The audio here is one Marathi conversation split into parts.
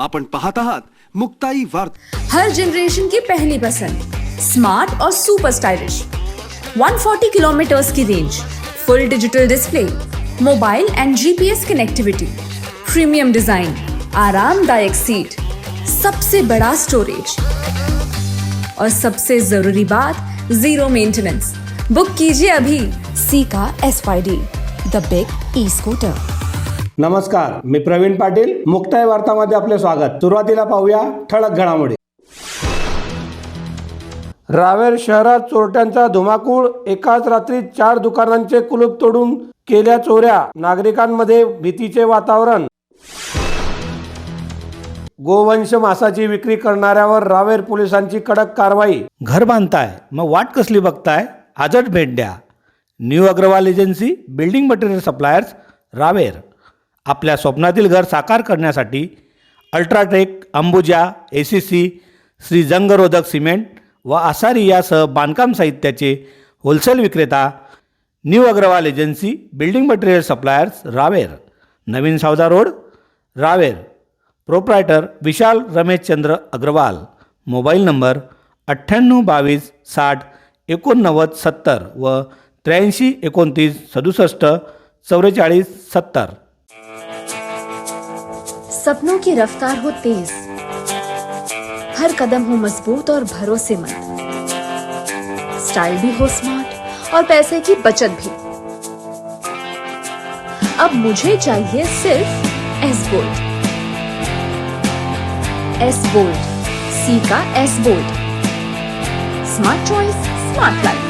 आपण पाहत आहात मुक्ताई वार्ता. हर जनरेशन की पहली पसंद स्मार्ट और सुपर स्टाइलिश 140 किलोमीटर्स की range full digital display mobile and GPS connectivity premium design आरामदायक सीट सबसे बड़ा स्टोरेज और सबसे ज़रूरी बात ज़ीरो मेंटेनेंस बुक कीजिए अभी। सी का S the big E scooter नमस्कार मी प्रवीण पाटील मुक्ताय वार्तामध्ये आपले स्वागत. सुरुवातीला पाहूया ठळक घडामोडी. रावेर शहरात चोरट्यांचा धुमाकूळ एकाच रात्री चार दुकानांचे कुलूप तोडून केल्या चोऱ्या नागरिकांमध्ये भीतीचे वातावरण. गोवंश मासाची विक्री करणाऱ्यावर रावेर पोलिसांची कडक कारवाई. घर बांधताय मग वाट कसली बघताय? आजच भेट द्या. New Agrawal agency building material suppliers Raver. आपल्या स्वप्नातील घर साकार करण्यासाठी UltraTech Ambuja A C C Shri जंगरोधक cement व आसारी यासह बांधकाम साहित्याचे होलसेल विक्रेता new Agrawal agency building material suppliers Raver. नवीन Savda road Raver. Proprietor Vishal Rameshchandra Agrawal. Mobile number अठ्ठ्याण्णव बावीस साठ एकोणनव्वद सत्तर व त्र्याऐंशी एकोणतीस सदुसष्ट चौवेचाळीस सत्तर. सपनों की रफ्तार हो तेज। हर कदम हो मज़बूत और भरोसेमंद। स्टाइल भी हो स्मार्ट और पैसे की बचत भी। अब मुझे चाहिए सिर्फ़ एस बोल्ट एस बोल्ट सी का S bolt smart choice smart life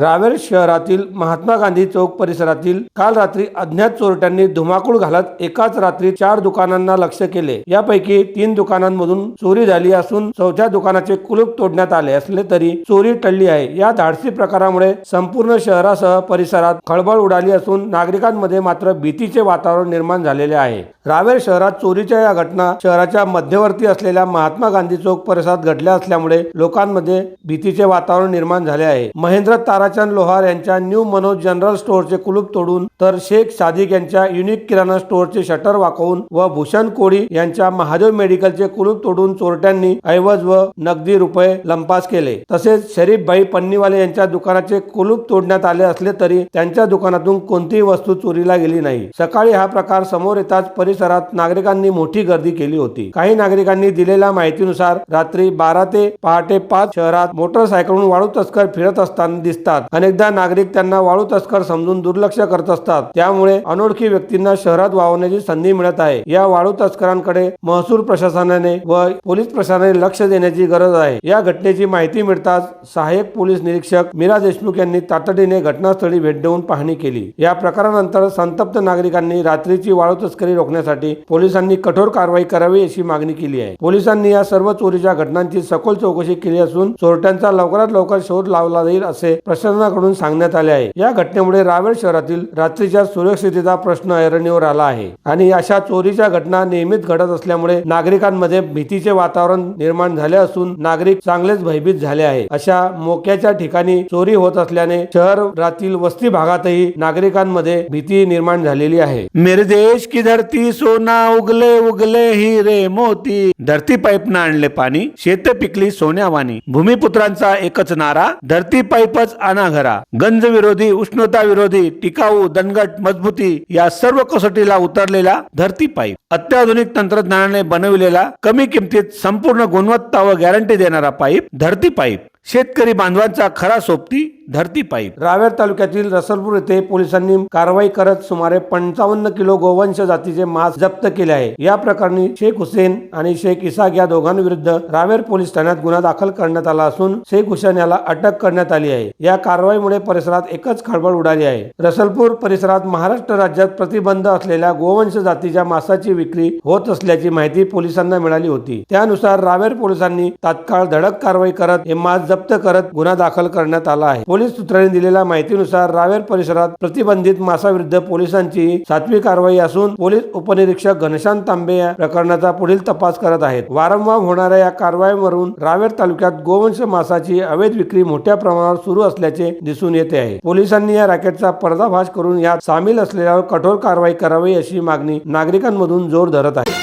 Raver शहरातील महात्मा गांधी चौक परिसरातील काल रात्री अज्ञात चोरट्यांनी धुमाकूळ घालत एकाच रात्री चार दुकानांना लक्ष केले. यापैकी तीन दुकानांमधून चोरी झाली असून चौथ्या दुकानाचे कुलूप तोडण्यात आले असले तरी चोरी टळली आहे. या धाडसी प्रकारामुळे संपूर्ण शहरासह परिसरात खळबळ उडाली असून नागरिकांमध्ये मात्र भीतीचे वातावरण निर्माण झालेले आहे. रावेर शहरात चोरीच्या या घटना शहराच्या मध्यवर्ती असलेल्या महात्मा गांधी चौक परिसरात घडल्या असल्यामुळे लोकांमध्ये भीतीचे वातावरण निर्माण झाले आहे. महेंद्र ताराचंद लोहार यांच्या न्यू मनोज जनरल स्टोअरचे कुलूप तोडून तर शेख सादिक यांच्या युनिक किराणा स्टोअरचे शटर वाकवून व भूषण कोळी यांच्या महादेव मेडिकलचे कुलूप तोडून चोरट्यांनी ऐवज व नगदी रुपये लंपास केले. तसेच शरीफभाई पन्नीवाले यांच्या दुकानाचे कुलूप तोडण्यात आले असले तरी त्यांच्या दुकानातून कोणतीही वस्तू चोरीला गेली नाही. सकाळी हा प्रकार समोर येताच परिसरात नागरिकांनी मोठी गर्दी केली होती. काही नागरिकांनी दिलेल्या माहितीनुसार रात्री बारा ते पहाटे पाच शहरात मोटरसायकलवरून वाळू तस्कर फिरत असताना दिसतात. असतात. अनेकदा नागरिक त्यांना वाळू तस्कर समजून दुर्लक्ष करत असतात. त्यामुळे अनोळखी व्यक्तींना शहरात वावरण्याची संधी मिळत आहे. या वाळू तस्करांकडे महसूल प्रशासनाने व पोलीस प्रशासनाने लक्ष देण्याची गरज आहे. या घटनेची माहिती मिळताच सहाय्यक पोलीस निरीक्षक मीरा देशमुख यांनी तातडीने घटनास्थळी भेट देऊन पाहणी केली. या प्रकारानंतर संतप्त नागरिकांनी रात्रीची वाळू तस्करी रोखण्यासाठी पोलिसांनी कठोर कारवाई करावी अशी मागणी केली आहे. पोलिसांनी या सर्व चोरीच्या घटनांची सखोल चौकशी केली असून चोरट्यांचा लवकरात लवकर शोध लावला जाईल असे प्रशासनाकडून सांगण्यात आले आहे. या घटनेमुळे रावेर शहरातील रात्रीच्या सुरक्षिततेचा प्रश्न ऐरणीवर आला आहे. आणि अशा चोरीच्या घटना नियमित घडत असल्यामुळे नागरिकांमध्ये भीतीचे वातावरण निर्माण झाले असून नागरिक चांगलेच भयभीत झाले आहे अशा मोक्याच्या ठिकाणी चोरी होत असल्याने शहरातील वस्ती भागातही नागरिकांमध्ये भीती निर्माण झालेली आहे. मेरे देश की धरती सोना उगले उगले हिरे मोती. धरती पाईप आणले पाणी शेत पिकली सोन्यावानी भूमिपुत्रांचा एकच नारा धरती पाईपच अनाघरा गंज विरोधी उष्णता विरोधी टिकाऊ दणगट मजबूती या सर्व कसोटीला उतरलेला धरती पाईप. अत्याधुनिक तंत्रज्ञानाने बनविलेला कमी किमतीत संपूर्ण गुणवत्ता व गॅरंटी देणारा पाईप धरती पाईप. शेतकरी बांधवांचा खरा सोबती धरती पाईप. रावेर तालुक्यातील रसलपूर येथे पोलिसांनी कारवाई करत सुमारे पंचावन्न किलो गोवंश जातीचे मांस जप्त केले आहे. या प्रकरणी शेख हुसेन आणि शेख इसाक या दोघांविरुद्ध रावेर पोलीस ठाण्यात गुन्हा दाखल करण्यात आला असून शेख हुसेन याला अटक करण्यात आली आहे. या कारवाईमुळे परिसरात एकच खळबळ उडाली आहे. रसलपूर परिसरात महाराष्ट्र राज्यात प्रतिबंध असलेल्या गोवंश जातीच्या मांसाची विक्री होत असल्याची माहिती पोलिसांना मिळाली होती. त्यानुसार रावेर पोलिसांनी तात्काळ धडक कारवाई करत हे मांस जप्त करत गुन्हा दाखल करण्यात आला आहे. पोलीस सूत्रांनी दिलेल्या माहितीनुसार रावेर परिसरात प्रतिबंधित मासाविरुद्ध पोलिसांची सातवी कारवाई असून पोलीस उपनिरीक्षक घनशांत तांबे या प्रकरणाचा पुढील तपास करत आहेत. वारंवार होणाऱ्या या कारवाईवरून रावेर तालुक्यात गोवंश मासाची अवैध विक्री मोठ्या प्रमाणावर सुरू असल्याचे दिसून येते आहे. पोलिसांनी या रॅकेटचा पर्दाफाश करून यात सामील असलेल्यावर कठोर कारवाई करावी अशी मागणी नागरिकांमधून जोर धरत आहे.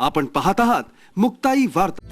आपण पाहत आहात मुक्ताई वार्ता.